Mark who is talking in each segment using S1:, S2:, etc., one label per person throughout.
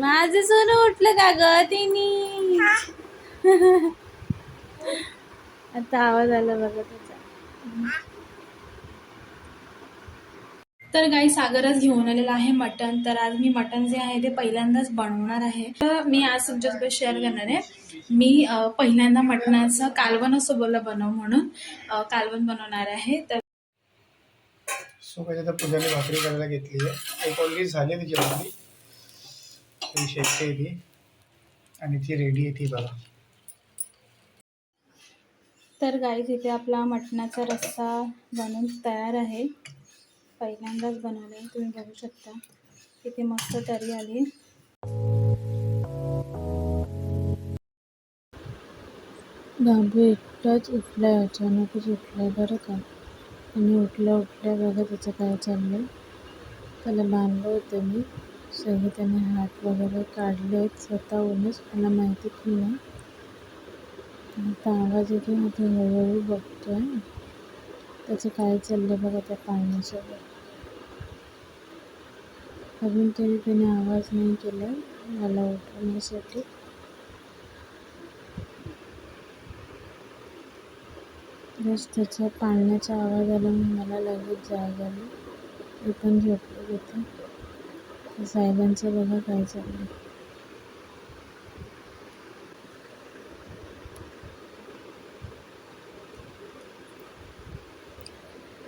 S1: माझं सोनं उठलं का ग तिनी? आता आवाज आला बघा त्याचा. तर काही सागरच घेऊन आलेला आहे मटन तर आज मी मटन जे आहे ते पहिल्यांदाच बनवणार आहे. तर मी आज तुमच्यासोबत शेअर करणार आहे. मी पहिल्यांदा मटणाचं कालवण असं बोललं बनव म्हणून. कालवण बनवणार आहे. तर
S2: सो काय आता पूजाने भाकरी करायला घेतली आहे. एक ऑलरेडी झाली तिची भाकरी. ती शेकते ती आणि ती रेडी आहे ती बघा.
S1: तर गाईज इथे आपला मटणाचा रस्सा बनून तयार आहे. पहिल्यांदाच बनवले तुम्ही बघू शकता. किती मस्त तरी आली. बाबू एकटाच उठलाय अचानकच उठलाय बरं का? आणि उठल्या उठल्या बघा त्याचं काय चाललं त्याला बांधलं होतं मी. सगळे त्याने हात वगैरे काढले आहेत स्वतःहूनच मला माहिती पण नाही. आता आवाज येतो ना ते हळूहळू बघतोय. त्याचं काय चाललं बघा त्या पाण्यासोबत अजून तरी त्याने आवाज नाही केला मला उठवण्यासाठी. बस त्याच्या पाळण्याचा आवाज आला मला लगेच जाग आली. मी पण झोपले तिथे. साहेबांचं बघा काय चाललं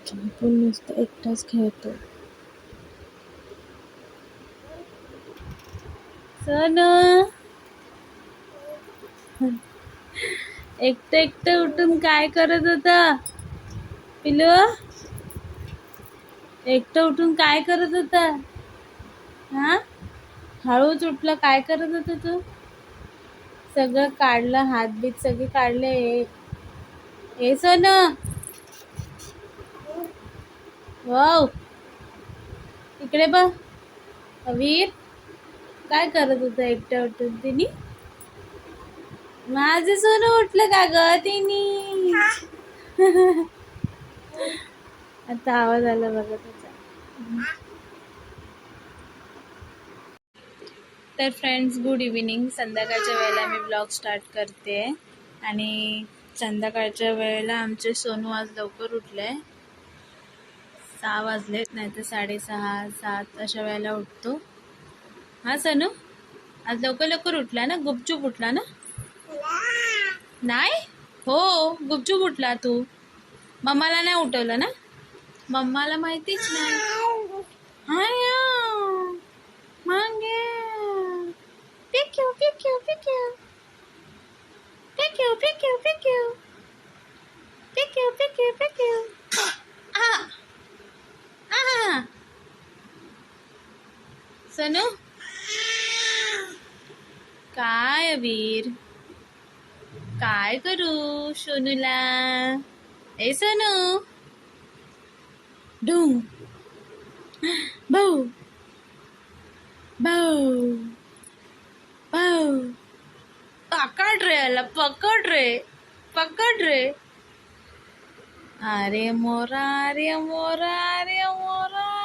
S1: झोपून नुसतं एकटाच खेळतो. सोनू एकटं एकटं उठून काय करत होता? पिलू? एकटं उठून काय करत होता? हा? हळूच उठलं काय करत होतं तू? सगळं काढलं हात बीत सगळे काढले. ए सोनं! वाव इकडे बघ. अवीर काय करत होता एकट्या उठून तिने? माझं सोनं उठलं का ग तिने? आता आवाज आला बघा त्याचा. तर फ्रेंड्स गुड इव्हिनिंग संध्याकाळच्या वेळेला मी ब्लॉग स्टार्ट करते. आणि संध्याकाळच्या वेळेला आमचे सोनू आज लवकर उठले. सहा वाजलेत नाही तर साडेसहा सात अशा वेळेला उठतो. हा सनू? आज लवकर लवकर उठला ना? गुपचूप उठला ना? नाही? हो गुपचूप उठला तू. मम्माला नाही उठवलं ना? मम्माला माहितीच नाही. हाय सनू? काय अबीर? काय करू सोनूला? ए सोनू? डुंग भाऊ. भाऊ. भाऊ. पकड रे याला पकड रे पकड रे. अरे मोरा अरे मोरा अरे मोरा.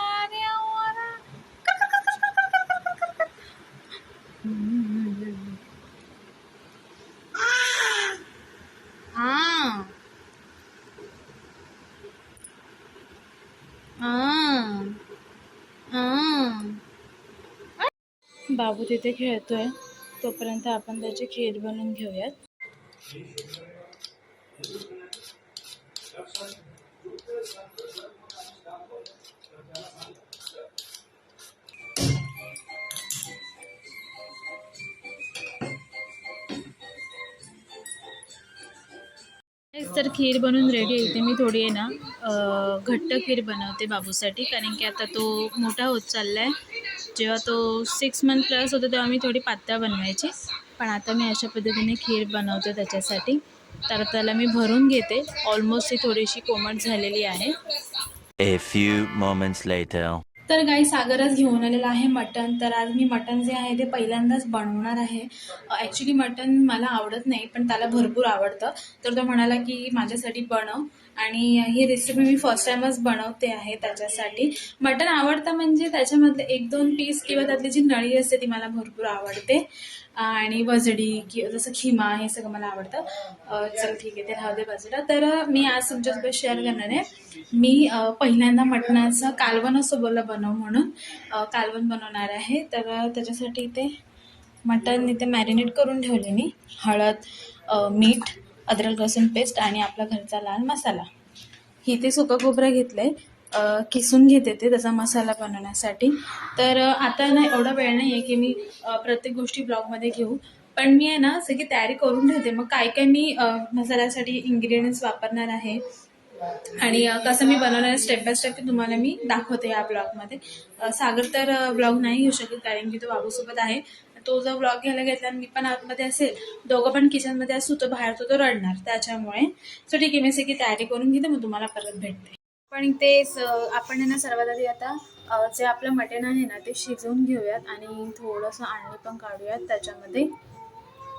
S1: बाबू तिथे खेळतोय. तोपर्यंत आपण त्याची खीर बनवून घेऊयात. तर खीर बनवून रेडी आहे. इथे मी थोडी आहे ना घट्ट खीर बनवते बाबूसाठी कारण की आता तो मोठा होत चालला आहे जेव्हा तो सिक्स मंथ प्लस होतो तेव्हा मी थोडी पातळ बनवायची. पण आता मी अशा पद्धतीने खीर बनवते त्याच्यासाठी. तर त्याला मी भरून घेते. ऑलमोस्ट ती थोडीशी कोमट झालेली आहे.
S3: A few moments later.
S1: तर काही सागरच घेऊन आलेला आहे मटन तर आज मी मटन जे आहे ते पहिल्यांदाच बनवणार आहे. ॲक्च्युली मटन मला आवडत नाही पण त्याला भरपूर आवडतं. तर तो म्हणाला की माझ्यासाठी बनव. आणि ही रेसिपी मी फर्स्ट टाइमच बनवते आहे त्याच्यासाठी. मटण आवडतं म्हणजे त्याच्यामधले एक दोन पीस किंवा त्यातली जी नळी असते ती मला भरपूर आवडते. आणि वजडी किंवा जसं खिमा हे सगळं मला आवडतं. चल ठीक आहे ते राहू दे बाजूला. तर मी आज तुमच्यासोबत शेअर करणार आहे. मी पहिल्यांदा मटणाचं कालवण असं बोललं बनव म्हणून कालवण बनवणार आहे. तर त्याच्यासाठी ते मटण इथे मॅरिनेट करून ठेवले मी. हळद मीठ अद्रक लसूण पेस्ट आणि आपला घरचा लाल मसाला. इथे सुकं खोबरं घेतलं आहे किसून घेते ते त्याचा मसाला बनवण्यासाठी. तर आता ना एवढा वेळ नाही आहे की मी प्रत्येक गोष्टी ब्लॉगमध्ये घेऊ. पण मी आहे ना सगळी तयारी करून ठेवते. मग काय काय मी मसाल्यासाठी इन्ग्रेडियंट्स वापरणार आहे आणि कसं मी बनवणार स्टेप बाय स्टेप तुम्हाला मी दाखवते या ब्लॉगमध्ये. सागर तर ब्लॉग नाही घेऊ शकत कारण की तो बाबूसोबत आहे. तो जर ब्लॉग घ्यायला घेतला आणि मी पण आतमध्ये असेल दोघं पण किचनमध्ये असू तो बाहेर तो तो रडणार त्याच्यामुळे. सो ठीक आहे मी सगळी तयारी करून घेते मग तुम्हाला परत भेटते. पण ते आपण ना सर्वात आधी आता जे आपलं मटण आहे ना ते शिजवून घेऊयात आणि थोडंसं आणणी पण काढूयात. त्याच्यामध्ये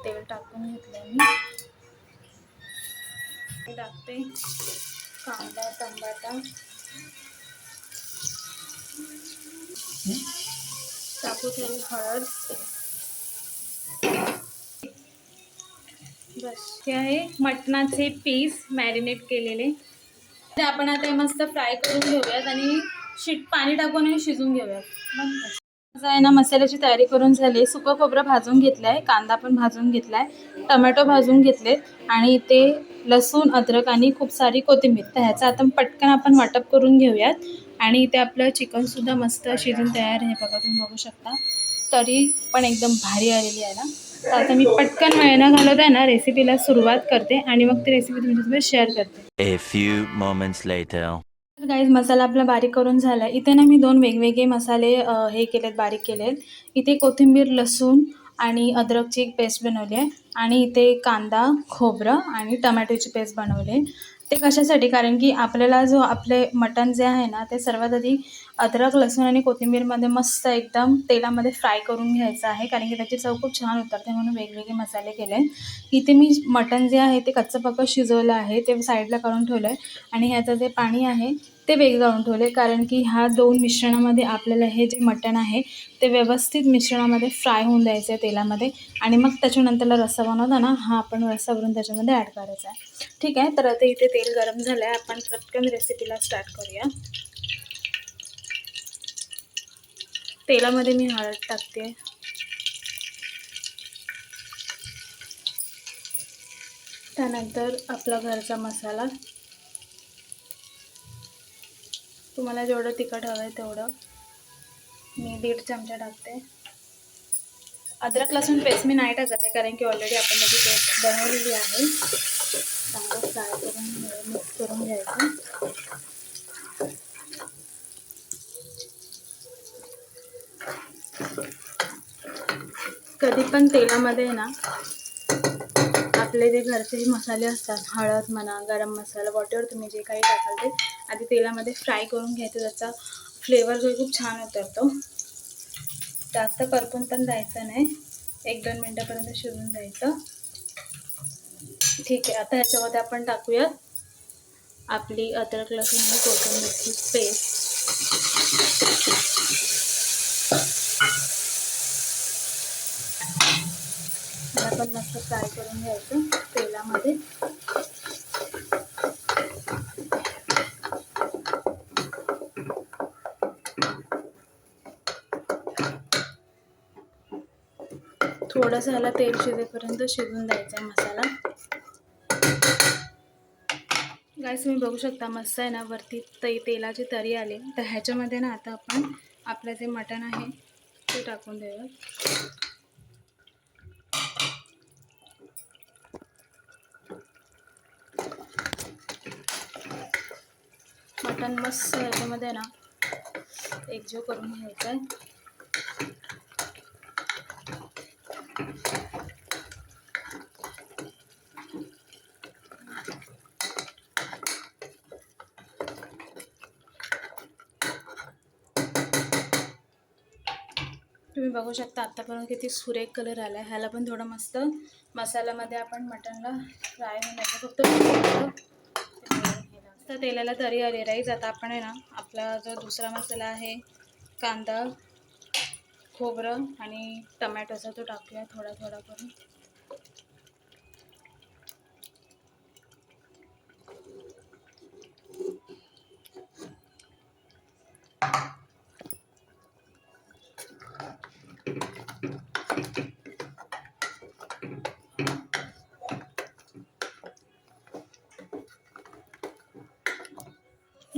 S1: तेल टाकून घेतलं मी. टाकते. कांदा टमाटा टाकू थोडी हळद. बस हे आहे मटणाचे पीस मॅरिनेट केलेले. ते आपण आता हे मस्त फ्राय करून घेऊयात आणि शीट पाणी टाकून आणि शिजून घेऊयात. बंद आहे ना मसाल्याची तयारी करून झाली. सुकं खोबरं भाजून घेतलं आहे कांदा पण भाजून घेतला आहे टमॅटो भाजून घेतले आणि ते लसूण अद्रक आणि खूप सारी कोथिंबीर. तर ह्याचं आता पटकन आपण वाटप करून घेऊयात. आणि इथे आपलं चिकनसुद्धा मस्त शिजून तयार आहे. बघा तुम्ही बघू शकता. तरी पण एकदम भारी आलेली आहे ना. तर आता मी पटकन वेळ न घालवता आहे ना रेसिपीला सुरुवात करते आणि मग ती रेसिपी तुमच्यासोबत शेअर करते.
S3: A few moments later.
S1: तर गाईज मसाला आपला बारीक करून झाला इथे ना मी दोन वेगवेगळे मसाले हे केलेत बारीक केलेत. इथे कोथिंबीर लसूण आणि अद्रकची एक पेस्ट बनवली आहे. आणि इथे कांदा खोबरं आणि टमॅटोची पेस्ट बनवली आहे. ते कशासाठी? कारण की आपल्याला जो आपले मटण जे आहे ना ते सर्वात आधी अद्रक लसूण आणि कोथिंबीरमध्ये मस्त एकदम तेलामध्ये फ्राय करून घ्यायचं आहे. कारण की त्याची चव खूप छान उतरते म्हणून वेगवेगळे मसाले केले. आहेत इथे मी मटण जे आहे ते कच्चं पक्क शिजवलं आहे. ते साईडला काढून ठेवलं आहे. आणि ह्याचं जे पाणी आहे ते वेग काढून ठेवले. कारण की ह्या दोन मिश्रणामध्ये आपल्याला हे जे मटण आहे ते व्यवस्थित मिश्रणामध्ये फ्राय होऊन द्यायचं आहे तेलामध्ये. आणि मग त्याच्यानंतरला रस्सा बनवता ना हा आपण रस्सा भरून त्याच्यामध्ये ॲड करायचा आहे. ठीक आहे? तर आता इथे तेल गरम झालं आहे आपण पटकन रेसिपीला स्टार्ट करूया. तेलामध्ये मी हळद टाकते. त्यानंतर आपला घरचा मसाला. तुम्हाला जेवढं तिखट हवं आहे तेवढं. मी दीड चमचा टाकते. अद्रक लसूण पेस्ट मी नाही टाकत आहे कारण की ऑलरेडी आपण त्याची पेस्ट बनवलेली आहे. चांगलं फ्राय करून मिक्स करून घ्यायचं. कधी पण तेलामध्ये ना आपले जे घरचे मसाले असतात हळद म्हणा गरम मसाला वॉटेवर तुम्ही जे काही टाकाल ते आधी तेलामध्ये फ्राय करून घ्यायचं त्याचा फ्लेवर जो खूप छान उतरतो जास्त करपून पण जायचं नाही. एक दोन मिनटापर्यंत शिजून द्यायचं. ठीक आहे आता ह्याच्यामध्ये आपण टाकूयात आपली अद्रक लसूण आणि कोथिंबीरची पेस्ट. मला पण मस्त फ्राय करून घ्यायचं तेलामध्ये. थोडासा ह्याला तेल शिजेपर्यंत शिजून द्यायचा मसाला. गायस तुम्ही बघू शकता मस्त आहे ना वरती तई तेलाची तरी आली. तर ह्याच्यामध्ये ना आता आपण आपलं जे मटण आहे ते टाकून देऊया. मटण मस्त ह्याच्यामध्ये ना एकजीव करून घ्यायचं आहे. तुम्ही बघू शकता आत्तापर्यंत किती सुरेख कलर आला आहे ह्याला पण थोडं मस्त मसाल्यामध्ये आपण मटणला फ्राय होण्याचं फक्त तर तेलाला तरी आली. राईस आता आपण आहे ना आपला जो दुसरा मसाला आहे कांदा खोबरं आणि टमॅटोचा तो टाकूया थोडा थोडा करून.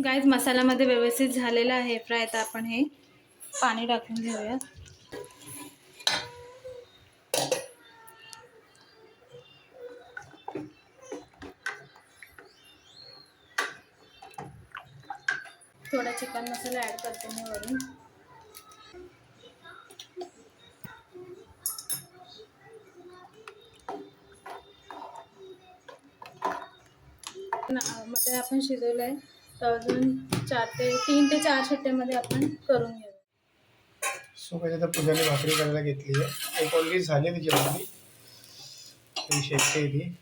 S1: गाईज मसाल्यामध्ये व्यवस्थित झालेला आहे फ्राय. तर आपण हे पाणी टाकून घेऊया थोडा चिकन मसाला ॲड करते मी वरून. ना- मटण आपण शिजवलं आहे तर अजून चार ते तीन ते चार शिट्ट्यामध्ये आपण करून घेऊ.
S2: सो म्हणजे आता पूजाने भाकरी करायला घेतली आहे. एक ऑलरेडी झाली तिची भाकरी. ती शेकते ती.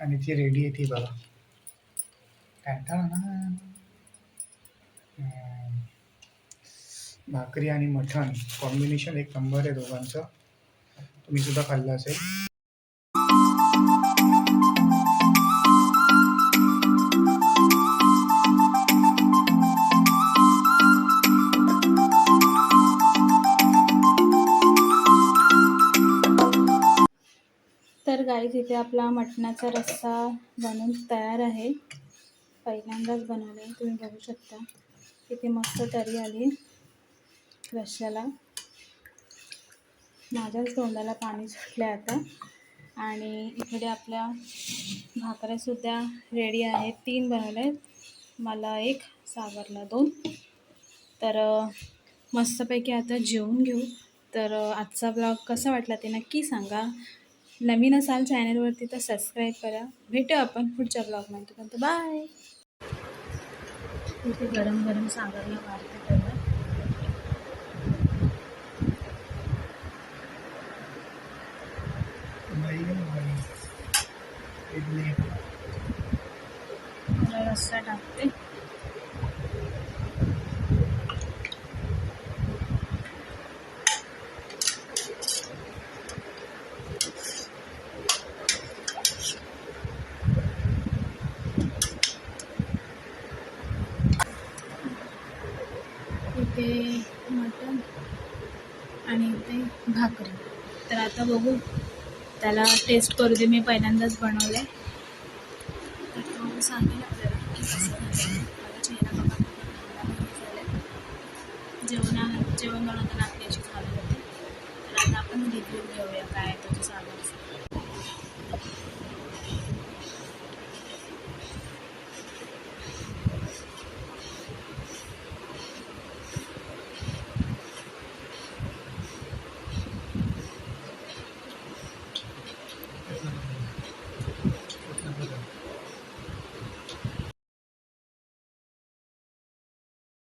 S2: आणि ती रेडी आहे ती बघा. ना भाकरी आणि मठण कॉम्बिनेशन एक नंबर आहे दोघांचं. तुम्ही सुद्धा खाल्लं असेल.
S1: इथे आपला मटणाचा रस्सा बनून तयार आहे. पहिल्यांदाच बनवले तुम्ही बघू शकता. इथे मस्त तरी आली रश्श्याला. माझ्याच तोंडाला पाणी सुटले आता. आणि इकडे आपल्या भाकऱ्यासुद्धा रेडी आहेत. तीन बनवले मला एक सागरला दोन. तर मस्तपैकी आता जेवून घेऊ. तर आजचा ब्लॉग कसा वाटला ते नक्की सांगा. नवीन असाल चॅनलवरती तर सबस्क्राईब करा. भेटू आपण पुढच्या ब्लॉगमध्ये. तर बाय. इथे गरम गरम सागरला वाढते थोडा रस्सा टाकते इथे मटण आणि इथे भाकरी. तर आता बघू. त्याला टेस्ट करू दे. मी पहिल्यांदाच बनवले तर तो सांगेल आपल्याला